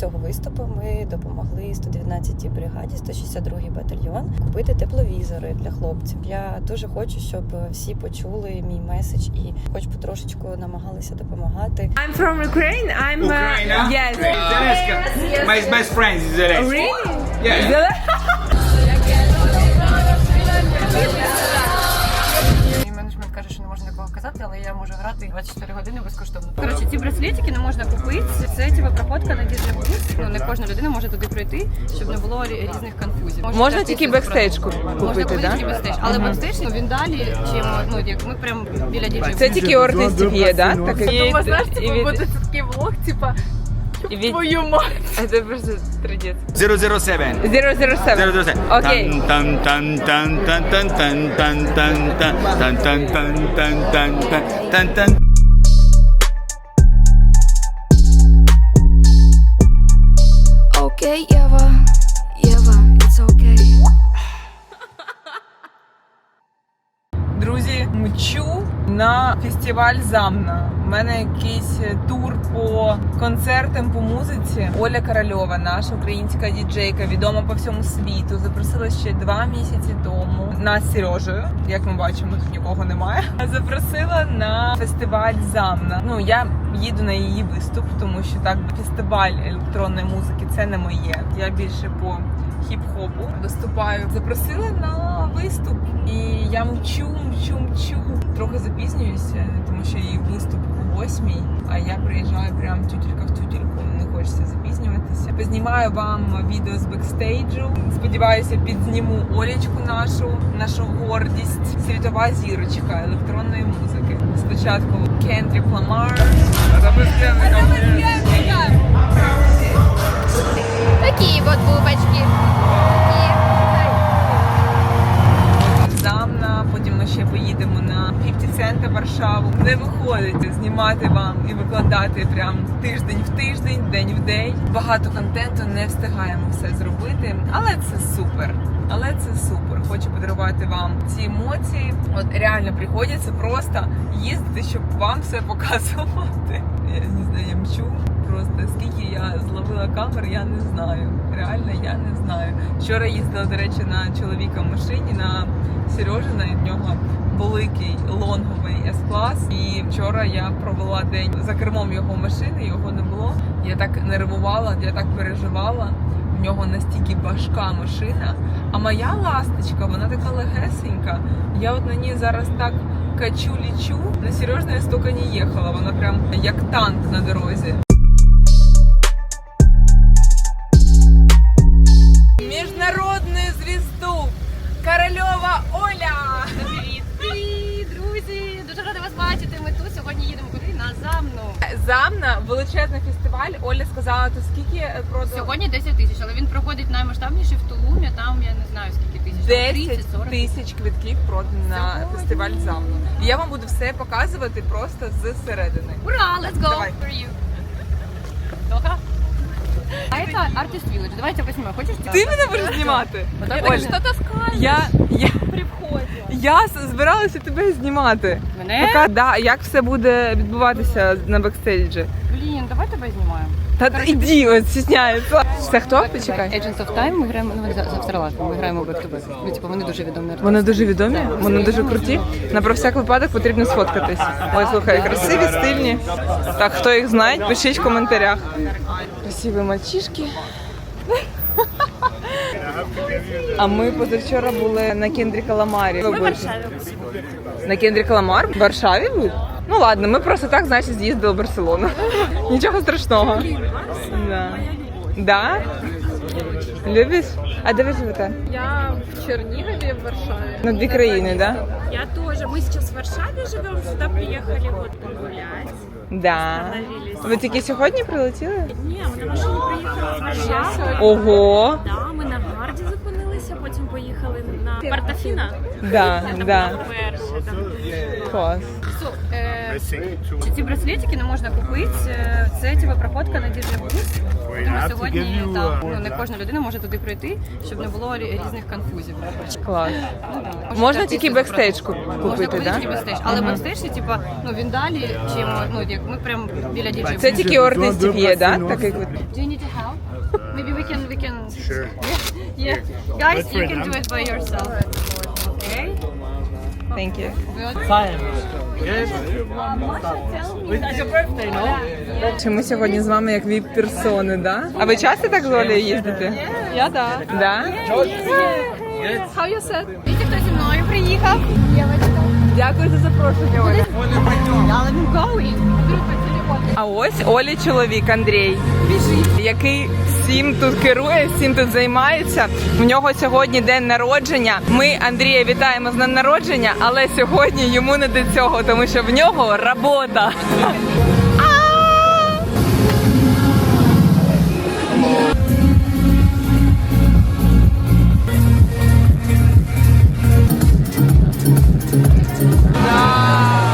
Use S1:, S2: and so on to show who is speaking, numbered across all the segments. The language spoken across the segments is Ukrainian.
S1: цього виступу ми допомогли 119-й бригаді, 162-й батальйон купити тепловізори для хлопців. Я дуже хочу, щоб всі почули мій меседж і, хоч потрошечку, намагалися допомагати.
S2: I'm from Ukraine. I'm
S3: Ukraine,
S2: uh,
S3: huh?
S2: yes.
S3: Zelenska. My best friend is Zelensky.
S2: Really?
S3: Yeah.
S4: Казати, але я можу грати 24 години безкоштовно. Коротше, ці браслетики не можна купити. Це типа проходка на діджебус. Ну не кожна людина може туди пройти, щоб не було різних конфузів.
S2: Можна
S4: можна
S2: тільки бекстейдж купити,
S4: Можна купити
S2: да?
S4: тільки бекстейдж, але бекстейдж ну, він далі, чим ну як ми прям біля діджебусу.
S2: Це тільки у артистів є, да? Такий
S4: Думаю, знаєш,
S2: і
S4: типу, буде це такий влог, типа
S2: і від-
S4: твою мать.
S2: Це просто тридець.
S3: 007.
S2: 007.
S3: 007.
S2: Окей.
S5: Eva, Eva, it's okay.
S2: Друзі, мчу на фестиваль Замна. У мене якийсь тур по концертам по музиці. Оля Корольова, наша українська діджейка, відома по всьому світу. Запросила ще два місяці тому нас Сережею. Як ми бачимо, тут нікого немає. Запросила на фестиваль Замна. Ну я їду на її виступ, тому що так фестиваль електронної музики це не моє. Я більше по хіп-хопу виступаю. Запросили на виступ, і я мчу, мчу, мчу. Трохи запізнююся, тому що її виступ восьмій, а я приїжджаю прям тютелька в тютельку. Не хочеться запізнюватися. Познімаю вам відео з бекстейджу. Сподіваюся, підзніму Олічку нашу, нашу гордість, світова зірочка електронної музики. Спочатку Кендрік Ламар.
S5: Такие вот бубочки.
S2: Замна, потім ми ще поїдемо на 50 Цента Варшаву. Не виходить знімати вам і викладати прям тиждень в тиждень, день в день. Багато контенту не встигаємо все зробити, але це супер. Але це супер. Хочу подарувати вам ці емоції. От реально приходиться просто їздити, щоб вам все показувати. Я не знаю, я мчу. Просто скільки камер, я не знаю. Реально, я не знаю. Вчора їздила, до речі, на чоловіка в машині на Сережина, і в нього великий лонговий С-клас. І вчора я провела день за кермом його машини, його не було. Я так нервувала, я так переживала. В нього настільки важка машина. А моя ласточка, вона така легесенька. Я от на ній зараз так качу лічу. На Сережна я стільки не їхала. Вона прям як танк на дорозі. Замна величезний фестиваль. Оля сказала, то скільки продав?
S4: Сьогодні 10 тисяч, але він проходить наймасштабніше в Тулумі. Там я не знаю скільки тисяч.
S2: 10 тисяч квитків продано на фестиваль Замна. І я вам буду все показувати просто зсередини.
S4: Ура, let's go
S2: Давай.
S4: for you. А это Artist Village. Давайте возьмем. Хочешь?
S2: Ти мене будеш знімати? Оль,
S4: что-то скажешь.
S2: Я, я,
S4: при вході.
S2: я с- збиралася тебе знімати.
S4: Мене?
S2: Пока, да, як все буде відбуватися на бекстейджі?
S4: Блін, давай тебе знімаємо.
S2: Та іди, от стісняється. Це хто? Почекай.
S4: Agents of Time, ми граємо ну, за, за ми граємо back to. Ну, типу, вони дуже відомі артисти.
S2: Вони дуже відомі, вони дуже круті. На про всяк випадок потрібно сфоткатись. Ой, слухай, красиві, стильні. Так, хто їх знає, пишіть в коментарях. Красиві мальчишки. А ми позавчора були на Кендріка Ламарі. Ми в Варшаві. На Кендріка Ламар? В Варшаві був? Ну ладно, ми просто так, значить, з'їздили в Барселону. Нічого страшного. Да. Да? Любиш? А де ви живете?
S6: Я в Чернигове, в Варшаве.
S2: На дві країни, так? Да?
S6: Я тоже. Мы сейчас в Варшаве живем, сюда приехали вот погулять.
S2: Да. Ви тільки сьогодні прилетіли?
S6: Ні, ми на машині приїхали з Варшави.
S2: Ого!
S6: Да, ми на Гарді зупинилися, потім поїхали на Портофіна.
S2: Да, да.
S6: було перше, там дуже
S2: Клас.
S4: So, uh, Чи ці браслетики не можна купити. Е, Це типу проходка на діджей бус. Тому сьогодні там ну не кожна людина може туди прийти, щоб не було різних конфузів.
S2: Клас.
S4: Ну, да.
S2: Можна
S4: так
S2: тільки
S4: тісно
S2: бекстейдж
S4: просто.
S2: купити,
S4: Можна купити
S2: да?
S4: тільки бекстейдж. Але бекстейдж це типа ну він далі, чим ну як ми прям біля діджей
S2: Це тільки у артистів є, да? Такий от.
S4: Do you need to help? Maybe we can we can. Sure. Yeah. yeah. Guys, you can do it by yourself. Okay.
S2: Thank you. Чи ми сьогодні з вами як віп-персони, да? А ви часто так з Олею їздите?
S4: Я да.
S2: Да?
S4: How you said? Видите, хто зі мною приїхав?
S2: Дякую за запрошення, Оля.
S4: I'm going. Вдруг по телефону.
S2: А ось Олі чоловік Андрій, який всім тут керує, всім тут займається. В нього сьогодні день народження. Ми Андрія вітаємо з днем народження, але сьогодні йому не до цього, тому що в нього робота. Бачите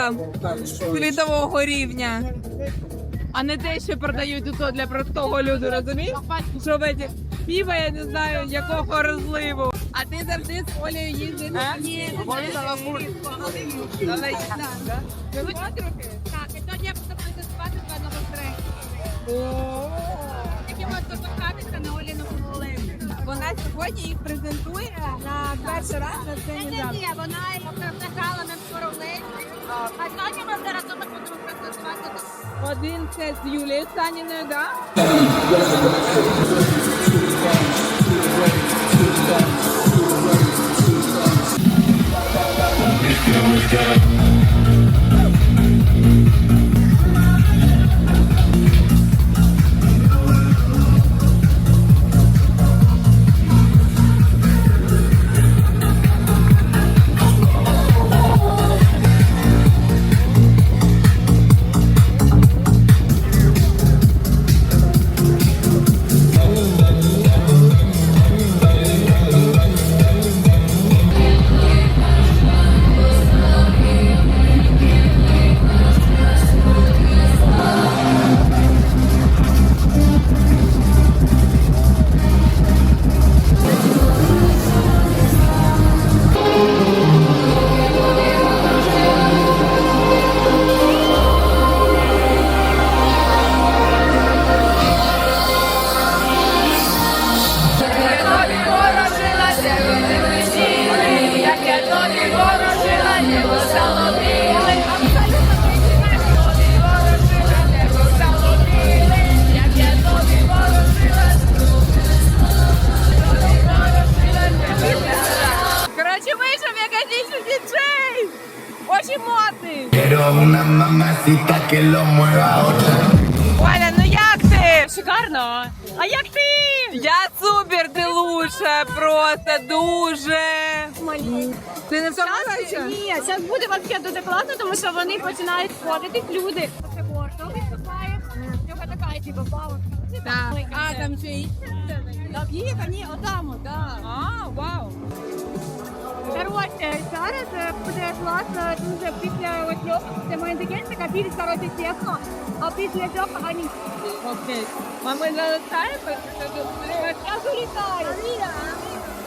S2: артистам світового рівня. А не те, що продають тут для простого люду, розумієш? Що в піва, я не знаю, якого розливу. А ти завжди з Олею їздиш? Ні, Давай, так?
S6: І тоді я буду презентувати два нових треки. Які можна покатися на Оліну Хвилину.
S2: Вона сьогодні їх презентує на перший раз на сцені
S6: Ні, ні, вона йому привлекала на скоровлень.
S2: Один це з Юлією Саніною, да? Якийсь діджей! Очень модний!
S7: Quiero una mamacita que lo mueva otra.
S2: Оля, ну як ти?
S4: Шикарно. А як ти?
S2: Я супер, ти лучша, просто дуже. Ти не втомилася?
S6: Ні, зараз буде взагалі дуже класно, тому що вони починають входити люди. Це гордо виступає. Тільки така, типу, баба.
S2: Так. А, там ще й.
S6: Їх, ні, отам, так.
S2: А, вау.
S6: Коротше, зараз е, буде класно дуже після ось це моя така більш коротше техно, а після льоху вони
S2: Окей. А ми залишаємо?
S6: я залітаю.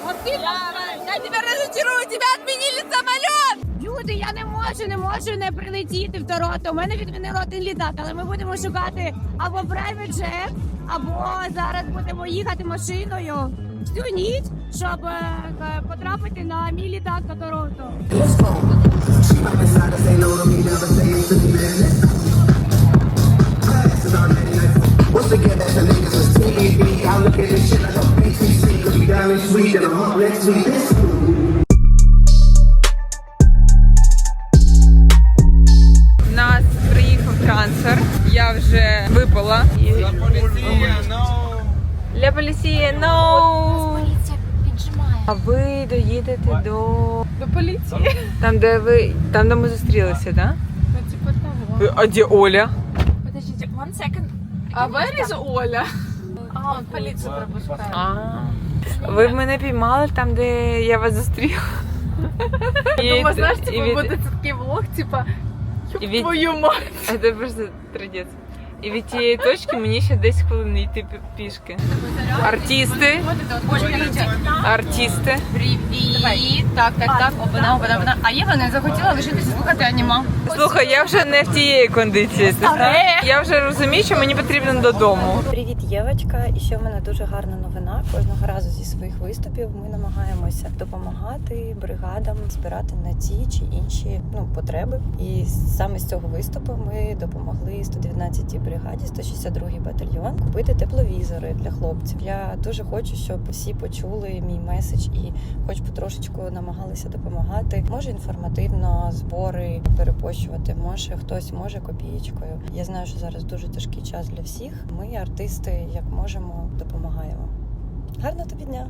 S6: А ти
S2: Я тебя разочарую, тебя отменили самолет!
S6: Люди, я не можу можу, не можу не прилетіти в Торонто. У мене відмінило один літак, але ми будемо шукати або private jet, або зараз будемо їхати машиною всю ніч, щоб е, е, потрапити на мій літак до Торонто.
S2: Нас приїхав трансфер. Я вже випала. Ля поліція, no! А ви доїдете до. До поліції? Там, де ви. Там, де ми зустрілися, так? Да? А де Оля?
S4: А where is Оля? А, поліцію пропускає.
S2: А. Ви мене піймали там, де я вас зустріла.
S4: Думаю, типу,
S2: від-
S4: буде такий влог, типа, твою мать.
S2: Це просто тридець. І від тієї точки мені ще 10 хвилин йти пішки. Артисти. Артисти.
S4: Привіт! Так, так, так, опана, опана, опана. А Єва не захотіла лишитися слухати аніма.
S2: Слухай, я вже не в тієї кондиції. Ти знаєш? Я вже розумію, що мені потрібно додому.
S1: Привіт, Євочка. І ще в мене дуже гарна новина. Кожного разу зі своїх виступів ми намагаємося допомагати бригадам збирати на ті чи інші ну потреби. І саме з цього виступу ми допомогли 119-й бригаді, 162-й батальйон купити тепловізори для хлопців. Я дуже хочу, щоб всі почули мій меседж і, хоч потрошечку намагалися допомагати. Може інформативно збори перепощувати, може хтось може копієчкою. Я знаю, що зараз дуже тяжкий час для всіх. Ми, артисти, як можемо, допомагаємо. Гарного тобі дня!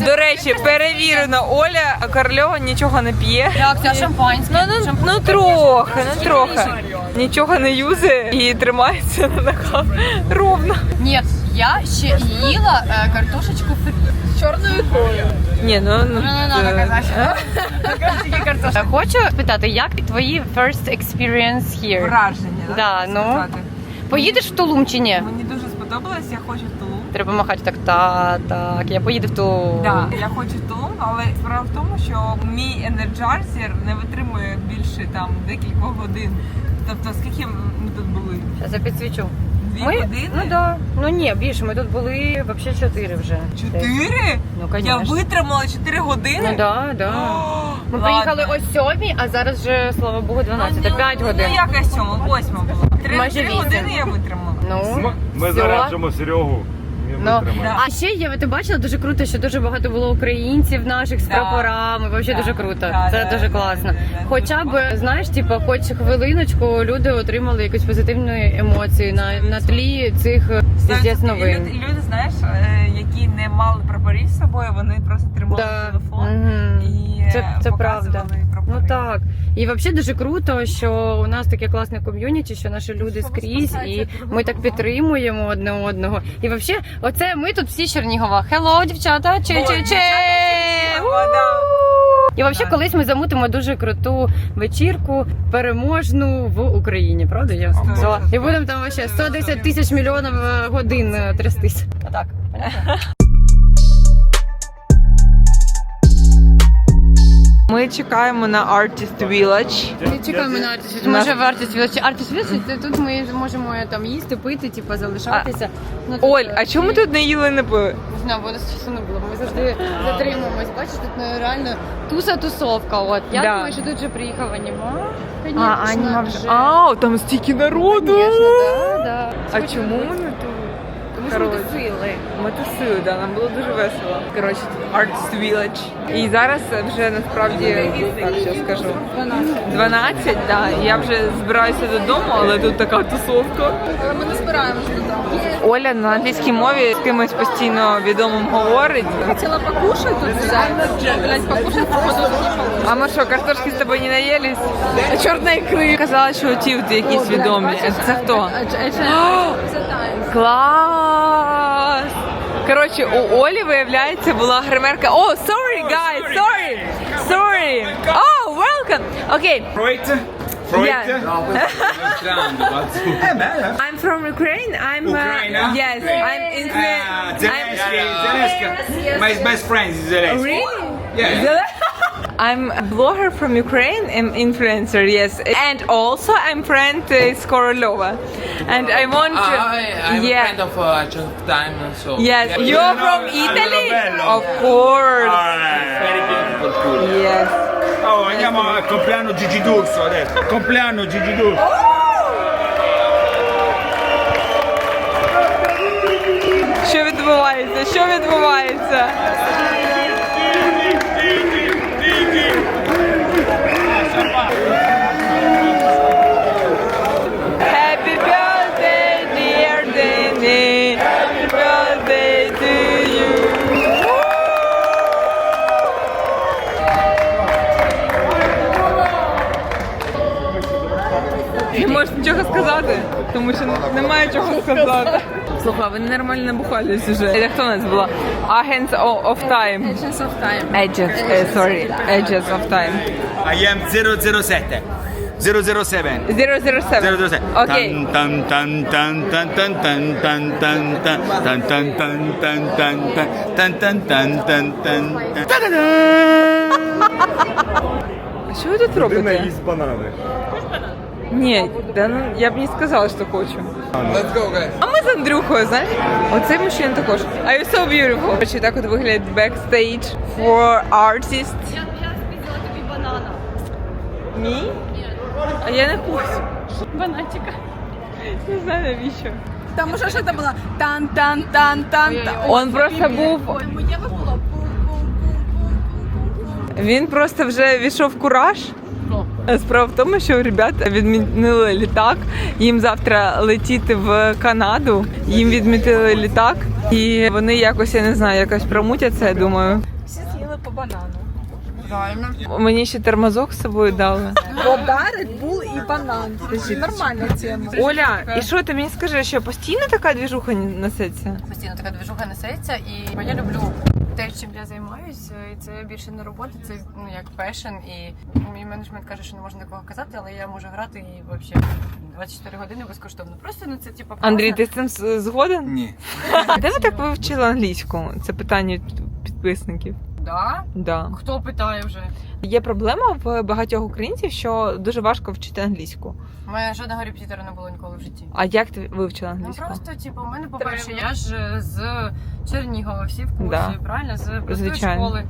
S2: До речі, перевірено, Оля Карльова нічого не п'є.
S4: Так, це шампанське.
S2: Ну, ну, ну трохи, ну трохи. Нічого не юзає і тримається на ногах ровно.
S4: Ні, я ще їла е, картошечку фрі. З чорною ікрою.
S2: Ні, ну, ну,
S4: Ну, не надо
S2: е.
S4: Хочу питати, як твої first experience here?
S2: Враження, так?
S4: Да, ну.
S2: сказати?
S4: Поїдеш в Тулум чи ні?
S2: Мені дуже сподобалось, я хочу в Тулум.
S4: Треба махати так, та, так, я поїду в Тулум.
S2: Да, я хочу в Тулум, але справа в тому, що мій енерджайзер не витримує більше там декількох годин. Тобто, скільки ми тут були?
S4: Зараз я підсвічу.
S2: Дві
S4: Ми,
S2: години?
S4: ну да. Ну ні, більше, ми тут були взагалі чотири вже.
S2: Чотири?
S4: Ну,
S2: Я витримала чотири години?
S4: Ну да, да.
S2: О,
S4: Ми
S2: ладно.
S4: приїхали о сьомій, а зараз вже, слава Богу, 12,
S2: Ну,
S4: 5 годин.
S2: Ну, якась сьома, восьма була. Три,
S4: Майже
S2: три
S4: вісім.
S2: години я витримала.
S4: Ну,
S8: Ми
S4: Всього?
S8: заряджимо Серегу.
S4: Ну. А ще Єва, ти бачила дуже круто, що дуже багато було українців наших з прапорами.
S2: Да.
S4: дуже круто. Це дуже класно.
S2: да, да.
S4: Хоча б знаєш, типу, хоч хвилиночку люди отримали якусь позитивну емоцію на, на тлі цих е, піздець
S2: Люди,
S4: новин.
S2: люди, знаєш, е, які не мали прапорів з собою, вони просто тримали
S4: Да.
S2: телефон
S4: Мгм.
S2: і е,
S4: Це, це правда. Ну так. І взагалі дуже круто, що у нас таке класне ком'юніті, що наші люди скрізь, і ми так підтримуємо одне одного. І взагалі, оце ми тут всі з Чернігова. Хеллоу, дівчата! Че че че І взагалі, колись ми замутимо дуже круту вечірку переможну в Україні, правда? Я
S2: Сто.
S4: І будемо там ще 110 тисяч мільйонів е, годин е, трястись. Отак.
S2: Ми чекаємо на Artist Village.
S4: Ми чекаємо на Artist Village. Може в Artist Village. Artist Village, це тут ми можемо е, там їсти, пити, типу, залишатися. Ну, тут,
S2: Оль,
S4: е,
S2: а чому ми тут не їли не пили?
S4: Не знаю, бо у нас часу не було. Ми завжди затримуємось. Бачиш, тут ну, реально туса-тусовка. От. Я
S2: Да.
S4: думаю, що тут вже приїхав аніма.
S2: А, Аніма вже. А, там стільки народу.
S4: Звісно, да, да.
S2: А чому ми не тут?
S4: Що ми тусили.
S2: Ми тусили, да, нам було дуже весело. Коротше, тут Artist Village. І зараз вже насправді так що скажу. 12, да. і Я вже збираюся додому, але тут така тусовка.
S4: Але ми не збираємося додому.
S2: Оля на англійській мові з кимось постійно відомим говорить.
S4: Хотіла покушати тут взяти. Блять, покушати, походу,
S2: А ми що, картошки з тобою не наїлись? Чорної ікри. Казала, що ті якісь відомі. Це хто? Клас! Коротше, у Олі, виявляється, була гримерка. О, sorry, guys, sorry! Sorry! Oh, welcome! Окей.
S3: Фройте?
S2: Фройте?
S3: Yeah.
S2: I'm from Ukraine. I'm
S3: Ukraine,
S2: uh,
S3: huh?
S2: yes, I'm in
S3: Ah, Zelenski, Zelenski. My best friend is Zelenski.
S2: Really?
S3: Yeah.
S2: I'm a blogger from Ukraine, I'm influencer, yes. And also I'm friend uh, Skorolova. And I want to...
S9: I, I'm
S2: yeah.
S9: a friend of uh, Just Time, so
S2: Yes,
S9: Yeah.
S2: you're from
S3: Allora,
S2: Italy?
S3: bello.
S2: Of course.
S9: very beautiful food.
S2: Yes.
S3: Oh, andiamo al compleanno Gigi D'Urso adesso. Compleanno Gigi D'Urso.
S2: Що відбувається? Що відбувається? Сказати, тому що немає чого сказати. Слухай, ви нормально набухались уже. Це хто у нас була? Agents of of Time.
S4: Agents of Time.
S2: Agents, eh, sorry, Agents of Time.
S3: I am 007. 007.
S2: 007.
S3: 007.
S2: Окей.
S3: Tan tan tan tan tan tan tan tan tan tan tan tan tan tan tan tan tan tan tan Та-да-да!
S2: А що ви тут робите?
S8: їсть банани.
S2: Ні, да, ну, я б не сказала, що хочу.
S9: Let's go, guys.
S2: А ми з Андрюхою, знаєш? Оцей мужчина також. Are you so beautiful? Короче, так от виглядає backstage for artists.
S4: Я, я спіздила тобі банана.
S2: Мій? А я не хочу.
S4: Бананчика.
S2: Не знаю навіщо.
S6: Тому що що це було? Тан-тан-тан-тан.
S2: Он просто був.
S6: Ой, моє.
S2: Він просто вже війшов в кураж. Справа в тому, що ребята відмінили літак. Їм завтра летіти в Канаду. Їм відмітили літак, і вони якось я не знаю, якось промутяться. Я думаю.
S6: Всі з'їли по банану.
S2: Мені ще тормозок з собою дали.
S6: Red Bull і банан. Нормальна тема.
S2: Оля, і що ти мені скажи, що постійно така двіжуха несеться?
S4: Постійно така движуха несеться, і я люблю те, чим я займаюся, і це більше не робота, це ну як пешен. І мій менеджмент каже, що не можна такого казати, але я можу грати і взагалі 24 години безкоштовно. Просто ну це типу
S2: Андрій, ти з цим з- згоден?
S9: Ні.
S2: Де ви так вивчили англійську? Це питання від підписників.
S4: Да?
S2: Да.
S4: Хто питає вже?
S2: Є проблема в багатьох українців, що дуже важко вчити англійську.
S4: У мене жодного репетитора не було ніколи в житті.
S2: А як ти вивчила англійську?
S4: Ну просто, типу, у мене, по-перше, я ж е, з Чернігова, всі в курсі,
S2: Да.
S4: правильно? З простої
S2: Звичайно.
S4: школи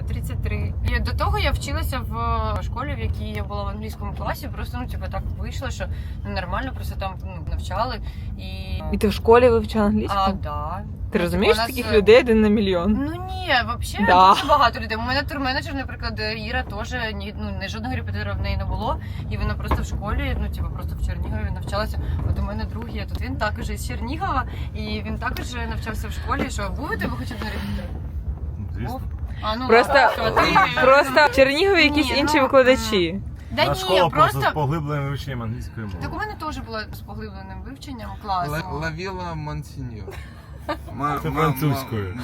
S4: е, 33. І до того я вчилася в школі, в якій я була в англійському класі. Просто ну, типу, так вийшло, що ну, нормально, просто там ну, навчали. І,
S2: І ти в школі вивчила англійську?
S4: а, да.
S2: Ти
S4: Ну,
S2: розумієш,
S4: типу, нас,
S2: таких людей один на мільйон.
S4: Ну ні, взагалі
S2: Да.
S4: дуже багато людей. У мене турменеджер, наприклад, Іра теж ні, ну, не жодного репетитора в неї не було. І вона просто в школі, ну типу, просто в Чернігові навчалася. От у мене друг є тут. Він також із Чернігова, і він також навчався в школі. Що був у тебе хоч один репетитор?
S8: Звісно.
S4: А ну
S2: Просто,
S4: ладно, ти-
S2: просто в Чернігові якісь
S4: Ні,
S2: інші
S4: ну,
S2: викладачі.
S4: Да ні,
S8: школа просто з поглибленим вивченням англійської мови.
S4: Так у мене теж було з поглибленим вивченням класу.
S9: Лавіла Монсеньор.
S8: Це французькою.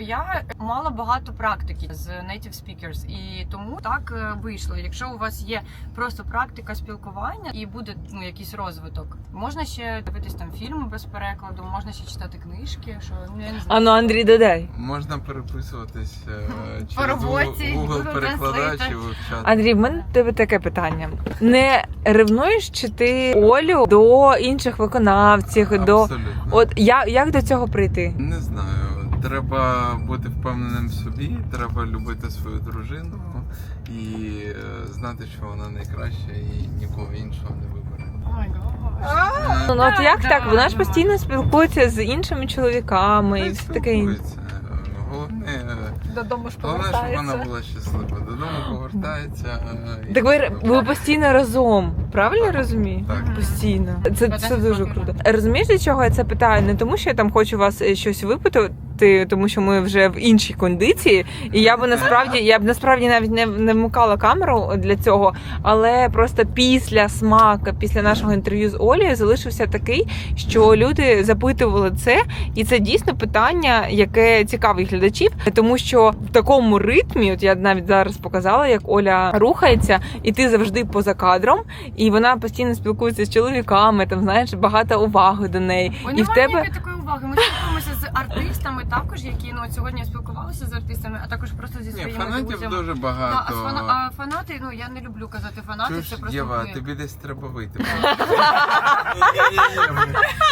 S4: Я мала багато практики з native speakers, і тому так е, вийшло. Якщо у вас є просто практика спілкування і буде ну якийсь розвиток, можна ще дивитись там фільми без перекладу, можна ще читати книжки. Що ну я не знаю.
S2: А ну Андрій, додай.
S9: Можна переписуватись е,
S4: По
S9: через
S4: роботі,
S9: Google
S4: Google
S9: перекладач
S4: Translate.
S9: і вивчати.
S2: Андрій, в мене до тебе таке питання. Не ревнуєш чи ти Олю до інших виконавців? До
S9: Абсолютно.
S2: от я як до цього прийти?
S9: Не знаю. Треба бути впевненим в собі, треба любити свою дружину і е, знати, що вона найкраща і нікого іншого не вибере.
S2: Ну от як так? Вона ж постійно спілкується з іншими чоловіками і все таке. інше.
S9: спілкується. Головне, е,
S6: Додому ж
S9: головне, щоб вона була щаслива. Додому повертається. е, і
S2: Так ви, ви постійно разом, правильно я розумію?
S9: Так.
S2: Постійно. Це, це дуже круто. Розумієш, для чого я це питаю? Не тому, що я там хочу вас е, щось випитати, тому що ми вже в іншій кондиції. І я б насправді, я б насправді навіть не, не вмикала камеру для цього, але просто після смака, після нашого інтерв'ю з Олею залишився такий, що люди запитували це, і це дійсно питання, яке цікавить глядачів, тому що в такому ритмі, от я навіть зараз показала, як Оля рухається, і ти завжди поза кадром, і вона постійно спілкується з чоловіками, там знаєш багато уваги до неї.
S4: Ой,
S2: і в тебе
S4: такої уваги. Ми з артистами також, які ну от сьогодні я спілкувалася з артистами, а також просто зі
S9: Ні,
S4: своїми
S9: фанатів
S4: друзями.
S9: дуже
S4: Да, а,
S9: багато.
S4: фана, а фанати, ну я не люблю казати фанати,
S9: Чуєш,
S4: це просто
S9: Єва,
S4: ви.
S9: тобі десь треба вийти. Ні-ні-ні,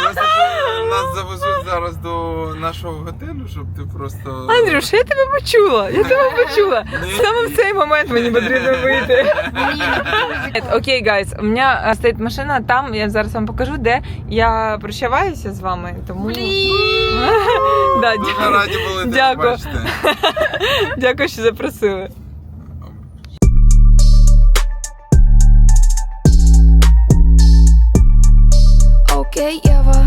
S9: Просто що нас завезуть зараз до нашого готелю, щоб ти просто.
S2: Андрюш, я тебе почула. Я тебе почула. Саме в цей момент мені потрібно вийти.
S4: Ні,
S2: Окей, гайс, у мене е, стоїть машина там, я зараз вам покажу, де я прощаваюся з вами. Тому да,
S9: Дуже
S2: дякую.
S9: раді були тебе
S2: Дякую.
S9: бачити.
S2: Дякую, що запросили.
S5: Okay, Eva, Eva, it's okay.